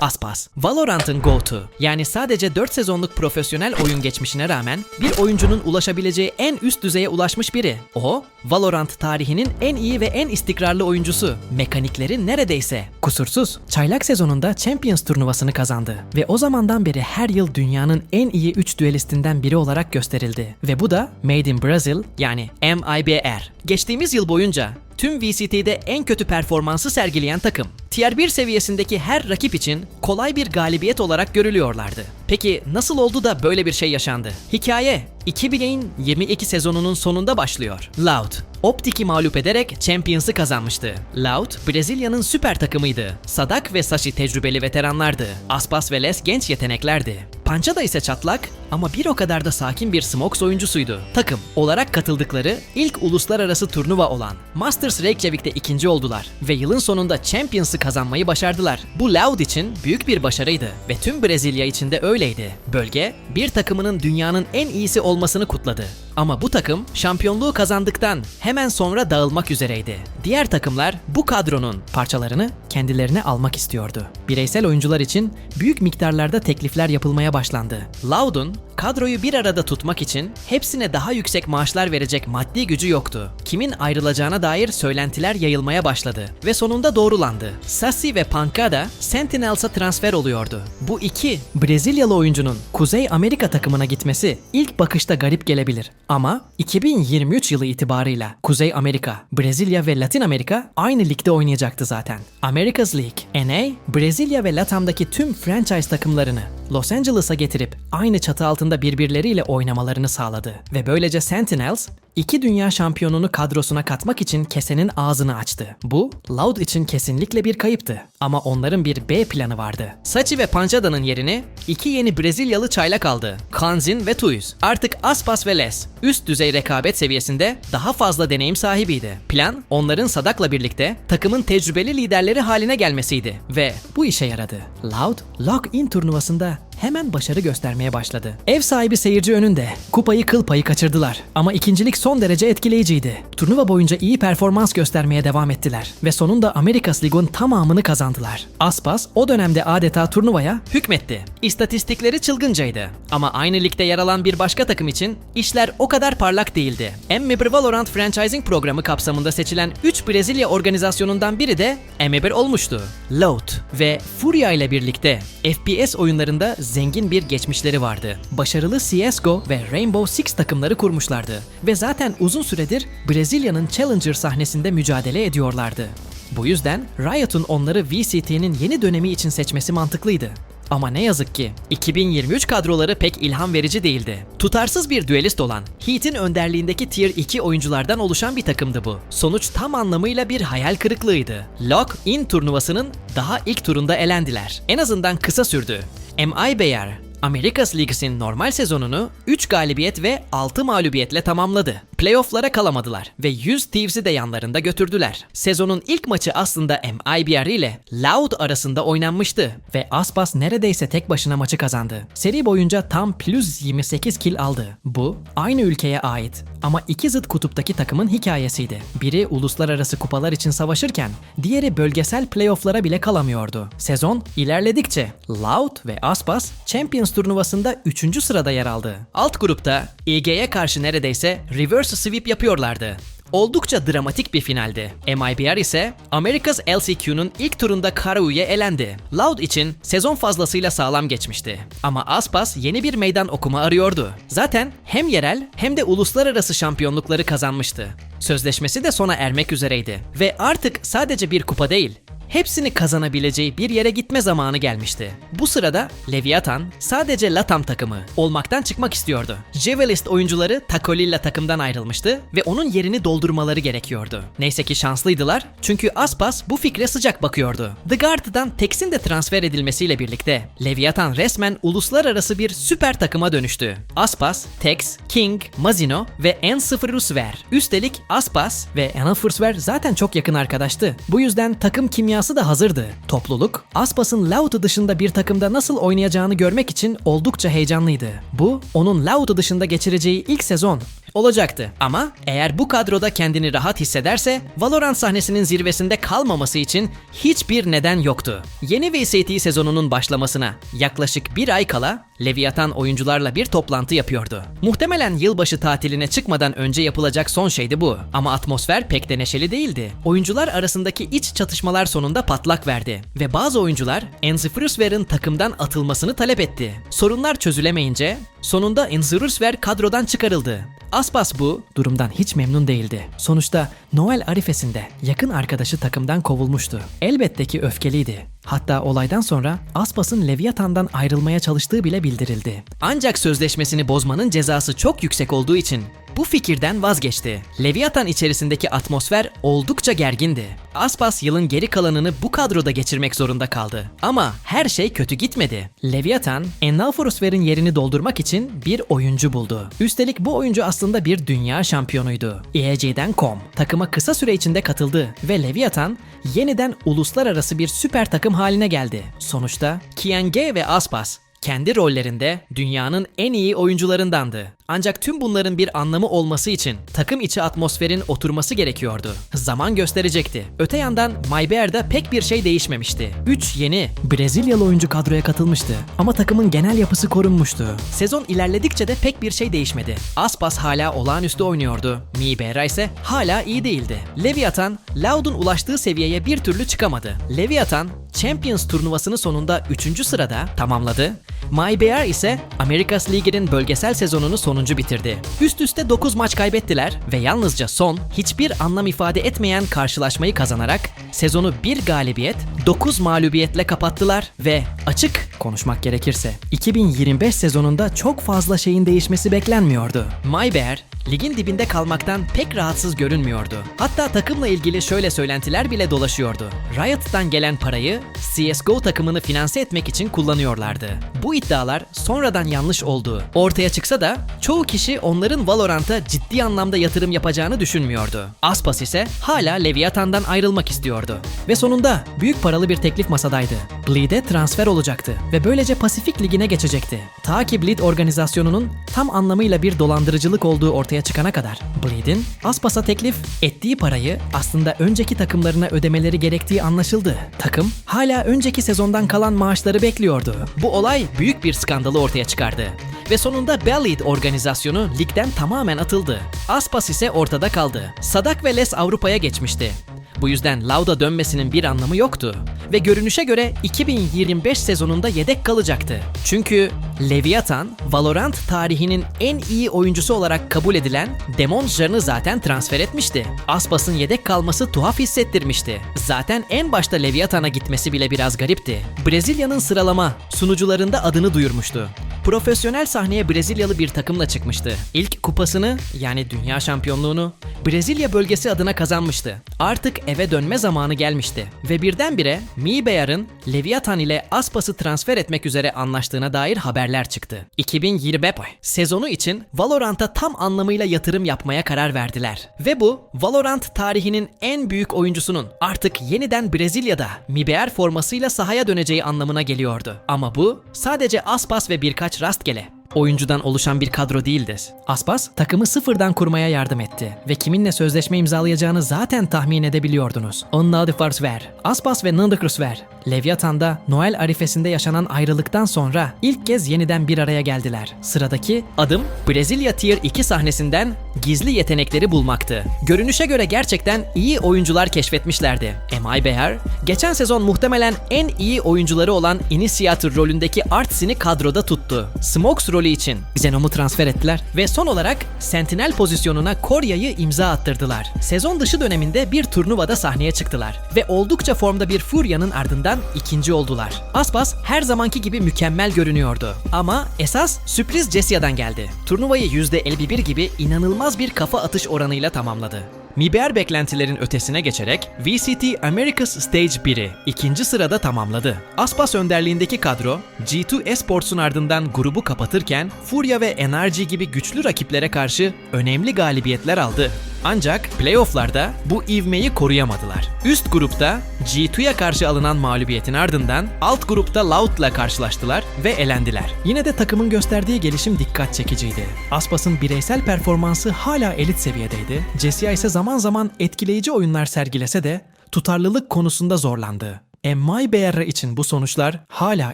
Aspas, Valorant'ın GOAT'u. Yani sadece 4 sezonluk profesyonel oyun geçmişine rağmen bir oyuncunun ulaşabileceği en üst düzeye ulaşmış biri. O, Valorant tarihinin en iyi ve en istikrarlı oyuncusu. Mekanikleri neredeyse kusursuz. Çaylak sezonunda Champions turnuvasını kazandı ve o zamandan beri her yıl dünyanın en iyi 3 düelistinden biri olarak gösterildi. Ve bu da Made in Brazil yani MIBR. Geçtiğimiz yıl boyunca tüm VCT'de en kötü performansı sergileyen takım. Tier 1 seviyesindeki her rakip için kolay bir galibiyet olarak görülüyorlardı. Peki nasıl oldu da böyle bir şey yaşandı? Hikaye 2022 sezonunun sonunda başlıyor. Loud, Optic'i mağlup ederek Champions'ı kazanmıştı. Loud, Brezilya'nın süper takımıydı. Sadak ve Sashi tecrübeli veteranlardı. Aspas ve Les genç yeteneklerdi. Pança da ise çatlak ama bir o kadar da sakin bir Smokes oyuncusuydu. Takım olarak katıldıkları ilk uluslararası turnuva olan Masters Reykjavik'te ikinci oldular ve yılın sonunda Champions'ı kazanmayı başardılar. Bu Loud için büyük bir başarıydı ve tüm Brezilya için de öyleydi. Bölge bir takımının dünyanın en iyisi olmasını kutladı. Ama bu takım şampiyonluğu kazandıktan hemen sonra dağılmak üzereydi. Diğer takımlar bu kadronun parçalarını kendilerine almak istiyordu. Bireysel oyuncular için büyük miktarlarda teklifler yapılmaya başlandı. Loud'un kadroyu bir arada tutmak için hepsine daha yüksek maaşlar verecek maddi gücü yoktu. Kimin ayrılacağına dair söylentiler yayılmaya başladı ve sonunda doğrulandı. Sassi ve Pancada Sentinels'a transfer oluyordu. Bu iki Brezilyalı oyuncunun Kuzey Amerika takımına gitmesi ilk bakışta garip gelebilir. Ama 2023 yılı itibarıyla Kuzey Amerika, Brezilya ve Latin Amerika aynı ligde oynayacaktı zaten. America's League, NA, Brezilya ve Latam'daki tüm franchise takımlarını Los Angeles'a getirip aynı çatı altında birbirleriyle oynamalarını sağladı. Ve böylece Sentinels, iki dünya şampiyonunu kadrosuna katmak için kesenin ağzını açtı. Bu, Loud için kesinlikle bir kayıptı. Ama onların bir B planı vardı. Sachi ve Pancada'nın yerini iki yeni Brezilyalı çaylak aldı. Kanzin ve Tuyuz. Artık Aspas ve Les, üst düzey rekabet seviyesinde daha fazla deneyim sahibiydi. Plan, onların Sadak'la birlikte takımın tecrübeli liderleri haline gelmesiydi. Ve bu işe yaradı. Loud, Lock-in turnuvasında hemen başarı göstermeye başladı. Ev sahibi seyirci önünde kupayı kıl payı kaçırdılar. Ama ikincilik son derece etkileyiciydi. Turnuva boyunca iyi performans göstermeye devam ettiler ve sonunda Amerikas Lig'in tamamını kazandılar. Aspas o dönemde adeta turnuvaya hükmetti. İstatistikleri çılgıncaydı. Ama aynı ligde yer alan bir başka takım için işler o kadar parlak değildi. MMBR Valorant Franchising programı kapsamında seçilen 3 Brezilya organizasyonundan biri de MMBR olmuştu. Loud ve Furia ile birlikte FPS oyunlarında zengin bir geçmişleri vardı. Başarılı CSGO ve Rainbow Six takımları kurmuşlardı ve zaten uzun süredir Brezilya'nın Challenger sahnesinde mücadele ediyorlardı. Bu yüzden Riot'un onları VCT'nin yeni dönemi için seçmesi mantıklıydı. Ama ne yazık ki 2023 kadroları pek ilham verici değildi. Tutarsız bir düelist olan Heat'in önderliğindeki Tier 2 oyunculardan oluşan bir takımdı bu. Sonuç tam anlamıyla bir hayal kırıklığıydı. Lock-in turnuvasının daha ilk turunda elendiler. En azından kısa sürdü. MIBR Amerikas Leagues'in normal sezonunu 3 galibiyet ve 6 mağlubiyetle tamamladı. Playoff'lara kalamadılar ve 100 Thieves'i de yanlarında götürdüler. Sezonun ilk maçı aslında MIBR ile Loud arasında oynanmıştı ve Aspas neredeyse tek başına maçı kazandı. Seri boyunca tam plus 28 kill aldı. Bu aynı ülkeye ait ama iki zıt kutuptaki takımın hikayesiydi. Biri uluslararası kupalar için savaşırken diğeri bölgesel playoff'lara bile kalamıyordu. Sezon ilerledikçe Loud ve Aspas Champions turnuvasında 3. sırada yer aldı. Alt grupta IG'ye karşı neredeyse reverse sweep yapıyorlardı. Oldukça dramatik bir finaldi. MIBR ise America's LCQ'nun ilk turunda Karau'ya elendi. Loud için sezon fazlasıyla sağlam geçmişti. Ama Aspas yeni bir meydan okuma arıyordu. Zaten hem yerel hem de uluslararası şampiyonlukları kazanmıştı. Sözleşmesi de sona ermek üzereydi. Ve artık sadece bir kupa değil, hepsini kazanabileceği bir yere gitme zamanı gelmişti. Bu sırada Leviathan sadece Latam takımı olmaktan çıkmak istiyordu. Javelist oyuncuları Takolilla takımdan ayrılmıştı ve onun yerini doldurmaları gerekiyordu. Neyse ki şanslıydılar çünkü Aspas bu fikre sıcak bakıyordu. The Guard'dan Tex'in de transfer edilmesiyle birlikte Leviathan resmen uluslararası bir süper takıma dönüştü. Aspas, Tex, King, Mazino ve N0 Rusver. Üstelik Aspas ve N0 zaten çok yakın arkadaştı. Bu yüzden takım kimyası da hazırdı. Topluluk, Aspas'ın Loud dışında bir takımda nasıl oynayacağını görmek için oldukça heyecanlıydı. Bu, onun Loud dışında geçireceği ilk sezon. Olacaktı. Ama eğer bu kadroda kendini rahat hissederse Valorant sahnesinin zirvesinde kalmaması için hiçbir neden yoktu. Yeni VCT sezonunun başlamasına yaklaşık bir ay kala Leviathan oyuncularla bir toplantı yapıyordu. Muhtemelen yılbaşı tatiline çıkmadan önce yapılacak son şeydi bu. Ama atmosfer pek de neşeli değildi. Oyuncular arasındaki iç çatışmalar sonunda patlak verdi. Ve bazı oyuncular Enzifrusver'in takımdan atılmasını talep etti. Sorunlar çözülemeyince sonunda Enzifrusver kadrodan çıkarıldı. Aspas bu durumdan hiç memnun değildi. Sonuçta Noel arifesinde yakın arkadaşı takımdan kovulmuştu. Elbette ki öfkeliydi. Hatta olaydan sonra Aspas'ın Leviathan'dan ayrılmaya çalıştığı bile bildirildi. Ancak sözleşmesini bozmanın cezası çok yüksek olduğu için bu fikirden vazgeçti. Leviathan içerisindeki atmosfer oldukça gergindi. Aspas yılın geri kalanını bu kadroda geçirmek zorunda kaldı. Ama her şey kötü gitmedi. Leviathan, Ennalforusver'in yerini doldurmak için bir oyuncu buldu. Üstelik bu oyuncu aslında bir dünya şampiyonuydu. EAJ'den Com takıma kısa süre içinde katıldı ve Leviathan yeniden uluslararası bir süper takım haline geldi. Sonuçta Kienge ve Aspas kendi rollerinde dünyanın en iyi oyuncularındandı. Ancak tüm bunların bir anlamı olması için takım içi atmosferin oturması gerekiyordu. Zaman gösterecekti. Öte yandan Maybear'da pek bir şey değişmemişti. 3 yeni Brezilyalı oyuncu kadroya katılmıştı ama takımın genel yapısı korunmuştu. Sezon ilerledikçe de pek bir şey değişmedi. Aspas hala olağanüstü oynuyordu. Maybear ise hala iyi değildi. Leviathan, Loud'un ulaştığı seviyeye bir türlü çıkamadı. Leviathan, Champions turnuvasını sonunda 3. sırada tamamladı. MyBR ise Amerikas Ligi'nin bölgesel sezonunu sonuncu bitirdi. Üst üste 9 maç kaybettiler ve yalnızca son, hiçbir anlam ifade etmeyen karşılaşmayı kazanarak sezonu bir galibiyet, 9 mağlubiyetle kapattılar ve açık konuşmak gerekirse 2025 sezonunda çok fazla şeyin değişmesi beklenmiyordu. MyBear ligin dibinde kalmaktan pek rahatsız görünmüyordu. Hatta takımla ilgili şöyle söylentiler bile dolaşıyordu. Riot'tan gelen parayı CSGO takımını finanse etmek için kullanıyorlardı. Bu iddialar sonradan yanlış oldu. Ortaya çıksa da çoğu kişi onların Valorant'a ciddi anlamda yatırım yapacağını düşünmüyordu. Aspas ise hala Leviathan'dan ayrılmak istiyordu. Ve sonunda büyük paralı bir teklif masadaydı. Bleed'e transfer olacaktı ve böylece Pasifik Ligi'ne geçecekti. Ta ki Bleed organizasyonunun tam anlamıyla bir dolandırıcılık olduğu ortaya çıkana kadar. Bleed'in Aspas'a teklif ettiği parayı aslında önceki takımlarına ödemeleri gerektiği anlaşıldı. Takım hala önceki sezondan kalan maaşları bekliyordu. Bu olay büyük bir skandalı ortaya çıkardı. Ve sonunda Bellid organizasyonu ligden tamamen atıldı. Aspas ise ortada kaldı. Sadak ve Les Avrupa'ya geçmişti. Bu yüzden Lauda dönmesinin bir anlamı yoktu. Ve görünüşe göre 2025 sezonunda yedek kalacaktı. Çünkü Leviathan, Valorant tarihinin en iyi oyuncusu olarak kabul edilen Demon Jarn'ı zaten transfer etmişti. Aspas'ın yedek kalması tuhaf hissettirmişti. Zaten en başta Leviathan'a gitmesi bile biraz garipti. Brezilya'nın sıralama sunucularında adını duyurmuştu. Profesyonel sahneye Brezilyalı bir takımla çıkmıştı. İlk kupasını yani dünya şampiyonluğunu Brezilya bölgesi adına kazanmıştı. Artık eve dönme zamanı gelmişti ve birdenbire Mibear'ın Leviathan ile Aspas'ı transfer etmek üzere anlaştığına dair haberler çıktı. 2020 sezonu için Valorant'a tam anlamıyla yatırım yapmaya karar verdiler. Ve bu Valorant tarihinin en büyük oyuncusunun artık yeniden Brezilya'da Mibear formasıyla sahaya döneceği anlamına geliyordu. Ama bu sadece Aspas ve birkaç rastgele oyuncudan oluşan bir kadro değildir. Aspas takımı sıfırdan kurmaya yardım etti ve kiminle sözleşme imzalayacağını zaten tahmin edebiliyordunuz. Onnadifars Aspas ve Nındıkrusver Leviathan'da Noel arifesinde yaşanan ayrılıktan sonra ilk kez yeniden bir araya geldiler. Sıradaki adım Brezilya Tier 2 sahnesinden gizli yetenekleri bulmaktı. Görünüşe göre gerçekten iyi oyuncular keşfetmişlerdi. MI Bear, geçen sezon muhtemelen en iyi oyuncuları olan Initiator rolündeki Artsin'i kadroda tuttu. Smokes rolü için Xenom'u transfer ettiler ve son olarak Sentinel pozisyonuna Korya'yı imza attırdılar. Sezon dışı döneminde bir turnuvada sahneye çıktılar ve oldukça formda bir Furya'nın ardından ikinci oldular. Aspas her zamanki gibi mükemmel görünüyordu. Ama esas sürpriz Jessia'dan geldi. Turnuvayı %51 gibi inanılmaz bir kafa atış oranıyla tamamladı. Miber beklentilerin ötesine geçerek VCT Americas Stage 1'i ikinci sırada tamamladı. Aspas önderliğindeki kadro G2 Esports'un ardından grubu kapatırken Furya ve NRG gibi güçlü rakiplere karşı önemli galibiyetler aldı. Ancak playofflarda bu ivmeyi koruyamadılar. Üst grupta G2'ya karşı alınan mağlubiyetin ardından alt grupta Loud'la karşılaştılar ve elendiler. Yine de takımın gösterdiği gelişim dikkat çekiciydi. Aspas'ın bireysel performansı hala elit seviyedeydi. Jessia ise zaman zaman etkileyici oyunlar sergilese de tutarlılık konusunda zorlandı. MyBR için bu sonuçlar hala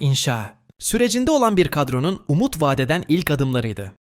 inşa. Sürecinde olan bir kadronun umut vadeden ilk adımlarıydı.